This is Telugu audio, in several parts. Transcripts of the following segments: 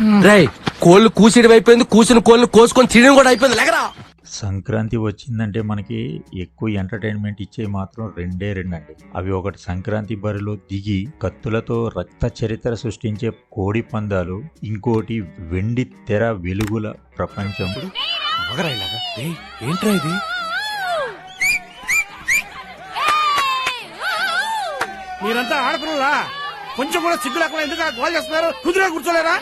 రేయ్ కోళ్ళు కూసిడి అయిపోయింది కూసిన కోళ్ళు కోసుకొని తినడం కూడా అయిపోయింది లేకరా? సంక్రాంతి వచ్చిందంటే మనకి ఎక్కువ ఎంటర్టైన్మెంట్ ఇచ్చే మాత్రం రెండే రెండండి. అవి ఒకటి సంక్రాంతి బరిలో దిగి కత్తులతో రక్త చరిత్ర సృష్టించే కోడి పందాలు ఇంకోటి వెండి తెర వెలుగుల ప్రపంచం. ఏంట్రా ఇది? మీరంతా ఆడపిల్లలా కొంచెం కూడా సిగ్గు లేకుండా ఎందుకు గోల్ చేస్తున్నారు? కుదిరే కూర్చోలేరా?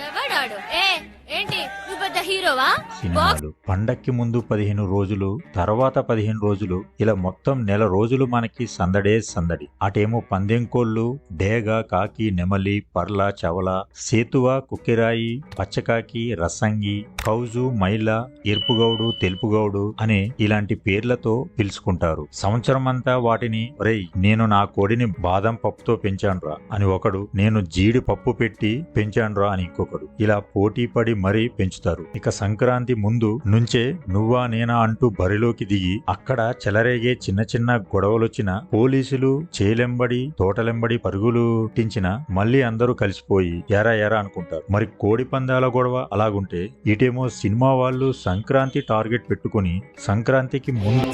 ఏంటి? నువ్వు పెద్ద హీరోవా? సినిమాలు. పండక్కి ముందు పదిహేను రోజులు తర్వాత పదిహేను రోజులు ఇలా మొత్తం నెల రోజులు మనకి సందడే సందడి. అటేమో పందెం కోళ్ళు డేగ కాకి నెమలి పర్ల చవల సేతువ కుక్కిరాయి పచ్చకాకి రసంగి కౌజు మైల ఎరుపుగౌడు తెలుపుగౌడు అనే ఇలాంటి పేర్లతో పిలుచుకుంటారు. సంవత్సరం అంతా వాటిని రేయ్ నేను నా కోడిని బాదం పప్పుతో పెంచానురా అని ఒకడు నేను జీడి పప్పు పెట్టి పెంచానురా అని ఇంకొకడు. ఇలా పోటీ పడి మరీ పెంచుతారు. ఇక సంక్రాంతి ముందు నుంచే నువ్వా నేనా అంటూ బరిలోకి దిగి అక్కడ చెలరేగే చిన్న చిన్న గొడవలొచ్చిన పోలీసులు చేలెంబడి తోటలెంబడి పరుగులు టించిన మళ్ళీ అందరూ కలిసిపోయి ఎరా ఎరా అనుకుంటారు. మరి కోడి పందాల గొడవ అలాగుంటే ఇటేమో సినిమా వాళ్ళు సంక్రాంతి టార్గెట్ పెట్టుకుని సంక్రాంతికి ముందు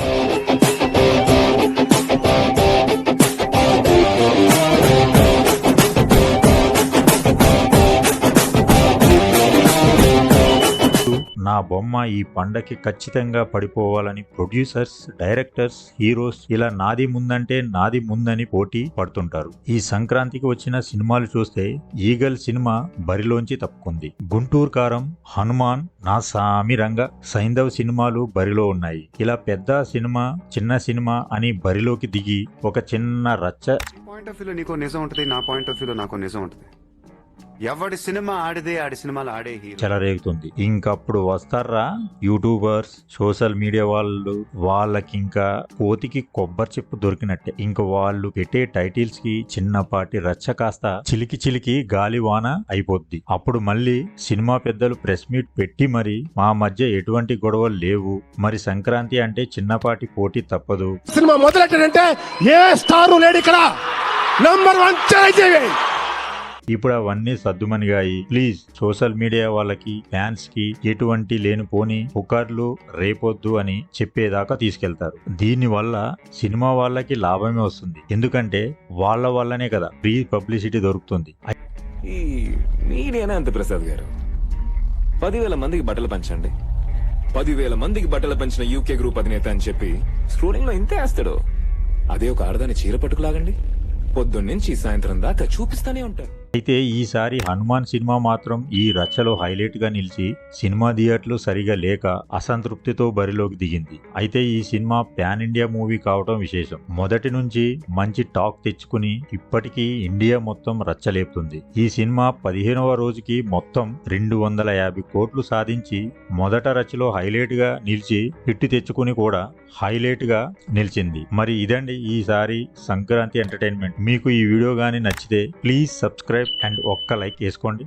నా బొమ్మ ఈ పండకి ఖచ్చితంగా పడిపోవాలని ప్రొడ్యూసర్స్ డైరెక్టర్స్ హీరోస్ ఇలా నాది ముందంటే నాది ముందని పోటీ పడుతుంటారు. ఈ సంక్రాంతికి వచ్చిన సినిమాలు చూస్తే ఈగల్ సినిమా బరిలోంచి తప్పుకుంది. గుంటూరు కారం హనుమాన్ నా సామి రంగ సైంధవ్ సినిమాలు బరిలో ఉన్నాయి. ఇలా పెద్ద సినిమా చిన్న సినిమా అని బరిలోకి దిగి ఒక చిన్న రచ్చ పాయింట్ ఆఫ్ వ్యూలో నీకో నిజం ఉంటుంది నా పాయింట్ ఆఫ్ వ్యూలో నాకు నిజం ఉంటుంది. ఎవడి సినిమా ఆడిదే ఆడి సినిమాలు ఆడే హీరో. చెలరేగుతుంది ఇంకప్పుడు వస్తారా? యూట్యూబర్స్ సోషల్ మీడియా వాళ్ళు వాళ్ళకి ఇంకా కోతికి కొబ్బరి చెప్పు దొరికినట్టే. ఇంక వాళ్ళు పెట్టే టైటిల్స్కి చిన్నపాటి రచ్చ కాస్త చిలికి చిలికి గాలివాన అయిపోద్ది. అప్పుడు మళ్ళీ సినిమా పెద్దలు ప్రెస్ మీట్ పెట్టి మరి మా మధ్య ఎటువంటి గొడవలు లేవు. మరి సంక్రాంతి అంటే చిన్నపాటి పోటీ తప్పదు. సినిమా మొదలెట్టాడంటే ఏ స్టారు లేడు ఇక్కడ. నంబర్ వన్ ఇప్పుడు అవన్నీ సద్దుమనిగాయి ప్లీజ్ సోషల్ మీడియా వాళ్ళకి ఫ్యాన్స్కి ఎటువంటి లేనిపోని పుకార్లు రేపొద్దు అని చెప్పేదాకా తీసుకెళ్తారు. దీని వల్ల సినిమా వాళ్ళకి లాభమే వస్తుంది. ఎందుకంటే వాళ్ళ వల్లనే కదా ఫ్రీ పబ్లిసిటీ దొరుకుతుంది. మీరేనా అంత ప్రసాద్ గారు. పదివేల మందికి బట్టలు పంచండి. పదివేల మందికి బట్టలు పంచిన యూకే గ్రూప్ అధినేత అని చెప్పి స్క్రోలింగ్లో ఇంతే వేస్తాడు. అదే ఒక ఆడదాన్ని చీర పట్టుకులాగండి. పొద్దున్నుంచి సాయంత్రం దాకా చూపిస్తానే ఉంటారు. అయితే ఈసారి హనుమాన్ సినిమా మాత్రం ఈ రచ్చలో హైలైట్గా నిలిచి సినిమా థియేటర్లు సరిగా లేక అసంతృప్తితో బరిలోకి దిగింది. అయితే ఈ సినిమా పాన్ ఇండియా మూవీ కావటం విశేషం. మొదటి నుంచి మంచి టాక్ తెచ్చుకుని ఇప్పటికీ ఇండియా మొత్తం రచ్చలేపుతుంది. ఈ సినిమా పదిహేనవ రోజుకి మొత్తం రెండు వందల యాభై కోట్లు సాధించి మొదట రచ్చలో హైలైట్గా నిలిచి హిట్ తెచ్చుకుని కూడా హైలైట్గా నిలిచింది. మరి ఇదండి ఈసారి సంక్రాంతి ఎంటర్టైన్మెంట్. మీకు ఈ వీడియో గానీ నచ్చితే ప్లీజ్ సబ్స్క్రైబ్ అండ్ ఒక్క లైక్ వేసుకోండి.